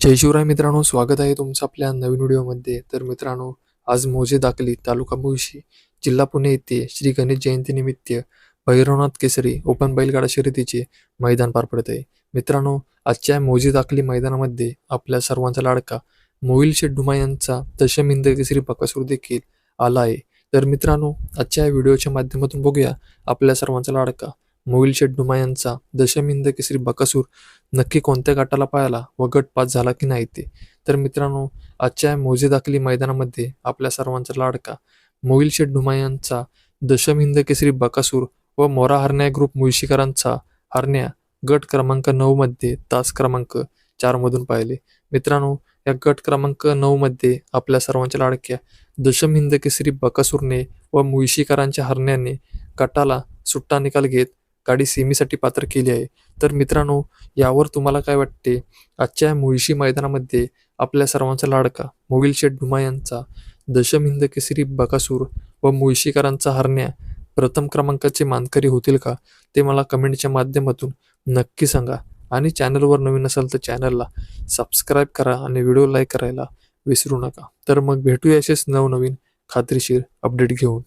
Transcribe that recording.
जय शिवराय मित्रांनो स्वागत आहे तुमचं आपल्या नवीन व्हिडिओमध्ये. तर मित्रांनो आज मोजे दाखली तालुका मुळशी जिल्हा पुणे येथे श्री गणेश जयंतीनिमित्त भैरवनाथ केसरी ओपन बैलगाडा शर्यतीचे मैदान पार पडत आहे. मित्रांनो आजच्या मोजे दाखली मैदानामध्ये आपल्या सर्वांचा लाडका मोहिल शेड्डुमा यांचा यांचा दशमिंद केसरी बकासूर देखील आला आहे. तर मित्रांनो आजच्या व्हिडिओच्या माध्यमातून बघूया आपल्या सर्वांचा लाडका मोहिल शेठ डुमा यांचा दशमिंद केसरी बकासूर नक्की कोणत्या गटाला पाहायला व गट पास झाला की नाही ते? तर मित्रांनो आजच्या मोजे दाखली मैदानामध्ये आपल्या सर्वांचा लाडका मोहिल शेठ डुमा यांचा दशमिंद केसरी बकासूर व मोरा हरण्या ग्रुप मुळशीकरांचा हरण्या गट क्रमांक नऊ मध्ये तास क्रमांक चारमधून पाहिले. मित्रांनो या गट क्रमांक नऊ मध्ये आपल्या सर्वांच्या लाडक्या दशमिंद केसरी बकासूरने व मुळशीकरांच्या हरण्याने गटाला सुट्टा निकाल घेत गाडी सेमीसाठी पात्र केली आहे. तर मित्रांनो यावर तुम्हाला काय वाटते? आजच्या मुळशी मैदानामध्ये आपल्या सर्वांचा लाडका मोगिल शेठ डुमा यांचा दशम हिंद केसरी बकासूर व मुळशीकरांचा हरण्या प्रथम क्रमांकाचे मानकरी होतील का? ते मला कमेंटच्या माध्यमातून नक्की सांगा. आणि चॅनलवर नवीन असाल तर चॅनलला सबस्क्राईब करा आणि व्हिडिओ लाईक करायला विसरू नका. तर मग भेटूया असेच नवनवीन खात्रीशीर अपडेट घेऊन.